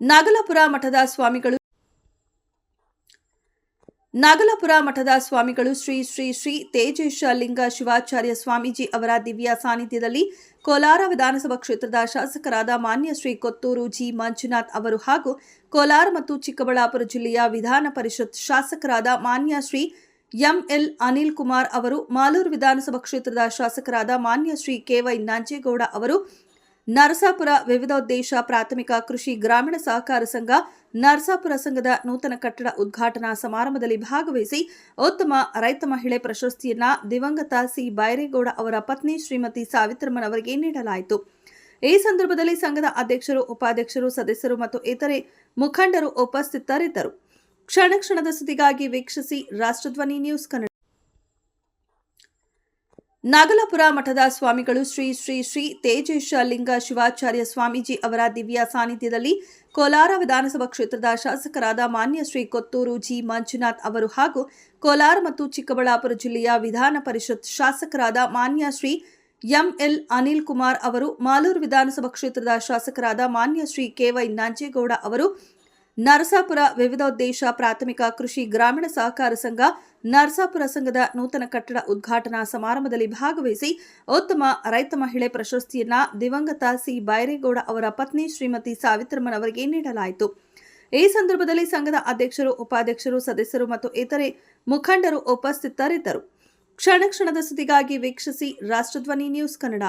ನಾಗಲಾಪುರ ಮಠದ ಸ್ವಾಮಿಗಳು ನಾಗಲಾಪುರ ಮಠದ ಸ್ವಾಮಿಗಳು ಶ್ರೀ ಶ್ರೀ ಶ್ರೀ ತೇಜೇಶ ಲಿಂಗ ಶಿವಾಚಾರ್ಯ ಸ್ವಾಮೀಜಿ ಅವರ ದಿವ್ಯ ಸಾನ್ನಿಧ್ಯದಲ್ಲಿ ಕೋಲಾರ ವಿಧಾನಸಭಾ ಕ್ಷೇತ್ರದ ಶಾಸಕರಾದ ಮಾನ್ಯ ಶ್ರೀ ಕೊತ್ತೂರು ಜಿ ಮಂಜುನಾಥ್ ಅವರು ಹಾಗೂ ಕೋಲಾರ ಮತ್ತು ಚಿಕ್ಕಬಳ್ಳಾಪುರ ಜಿಲ್ಲೆಯ ವಿಧಾನ ಪರಿಷತ್ ಶಾಸಕರಾದ ಮಾನ್ಯ ಶ್ರೀ ಎಂಎಲ್ ಅನಿಲ್ ಕುಮಾರ್ ಅವರು, ಮಾಲೂರು ವಿಧಾನಸಭಾ ಕ್ಷೇತ್ರದ ಶಾಸಕರಾದ ಮಾನ್ಯ ಶ್ರೀ ಕೆವೈ ನಂಜೇಗೌಡ ಅವರು ನರಸಾಪುರ ವಿವಿಧೋದ್ದೇಶ ಪ್ರಾಥಮಿಕ ಕೃಷಿ ಗ್ರಾಮೀಣ ಸಹಕಾರ ಸಂಘ ನರಸಾಪುರ ಸಂಘದ ನೂತನ ಕಟ್ಟಡ ಉದ್ಘಾಟನಾ ಸಮಾರಂಭದಲ್ಲಿ ಭಾಗವಹಿಸಿ ಉತ್ತಮ ರೈತ ಮಹಿಳೆ ಪ್ರಶಸ್ತಿಯನ್ನ ದಿವಂಗತ ಸಿ. ಬೈರೇಗೌಡ ಅವರ ಪತ್ನಿ ಶ್ರೀಮತಿ ಸಾವಿತ್ರಮ್ಮನ್ ಅವರಿಗೆ ನೀಡಲಾಯಿತು. ಈ ಸಂದರ್ಭದಲ್ಲಿ ಸಂಘದ ಅಧ್ಯಕ್ಷರು, ಉಪಾಧ್ಯಕ್ಷರು, ಸದಸ್ಯರು ಮತ್ತು ಇತರೆ ಮುಖಂಡರು ಉಪಸ್ಥಿತರಿದ್ದರು. ಕ್ಷಣ ಕ್ಷಣದ ಸುದ್ದಿಗಾಗಿ ವೀಕ್ಷಿಸಿ ರಾಷ್ಟ್ರಧ್ವನಿ ನ್ಯೂಸ್ ಕನ್ನಡ. ನಾಗಲಾಪುರ ಮಠದ ಸ್ವಾಮಿಗಳು ಶ್ರೀ ಶ್ರೀ ಶ್ರೀ ತೇಜೇಶ ಲಿಂಗ ಶಿವಾಚಾರ್ಯ ಸ್ವಾಮೀಜಿ ಅವರ ದಿವ್ಯ ಸಾನ್ನಿಧ್ಯದಲ್ಲಿ ಕೋಲಾರ ವಿಧಾನಸಭಾ ಕ್ಷೇತ್ರದ ಶಾಸಕರಾದ ಮಾನ್ಯ ಶ್ರೀ ಕೊತ್ತೂರು ಜಿ ಮಂಜುನಾಥ್ ಅವರು ಹಾಗೂ ಕೋಲಾರ ಮತ್ತು ಚಿಕ್ಕಬಳ್ಳಾಪುರ ಜಿಲ್ಲೆಯ ವಿಧಾನ ಪರಿಷತ್ ಶಾಸಕರಾದ ಮಾನ್ಯ ಶ್ರೀ ಎಂಎಲ್ ಅನಿಲ್ ಕುಮಾರ್ ಅವರು, ಮಾಲೂರು ವಿಧಾನಸಭಾ ಕ್ಷೇತ್ರದ ಶಾಸಕರಾದ ಮಾನ್ಯ ಶ್ರೀ ಕೆವೈ ನಾಂಜೇಗೌಡ ಅವರು ನರಸಾಪುರ ವಿವಿಧೋದ್ದೇಶ ಪ್ರಾಥಮಿಕ ಕೃಷಿ ಗ್ರಾಮೀಣ ಸಹಕಾರ ಸಂಘ ನರಸಾಪುರ ಸಂಘದ ನೂತನ ಕಟ್ಟಡ ಉದ್ಘಾಟನಾ ಸಮಾರಂಭದಲ್ಲಿ ಭಾಗವಹಿಸಿ ಉತ್ತಮ ರೈತ ಮಹಿಳೆ ಪ್ರಶಸ್ತಿಯನ್ನ ದಿವಂಗತ ಸಿ. ಬೈರೇಗೌಡ ಅವರ ಪತ್ನಿ ಶ್ರೀಮತಿ ಸಾವಿತ್ರಮ್ಮನ್ ಅವರಿಗೆ ನೀಡಲಾಯಿತು. ಈ ಸಂದರ್ಭದಲ್ಲಿ ಸಂಘದ ಅಧ್ಯಕ್ಷರು, ಉಪಾಧ್ಯಕ್ಷರು, ಸದಸ್ಯರು ಮತ್ತು ಇತರೆ ಮುಖಂಡರು ಉಪಸ್ಥಿತರಿದ್ದರು. ಕ್ಷಣ ಕ್ಷಣದ ಸುದ್ದಿಗಾಗಿ ವೀಕ್ಷಿಸಿ ರಾಷ್ಟ್ರಧ್ವನಿ ನ್ಯೂಸ್ ಕನ್ನಡ.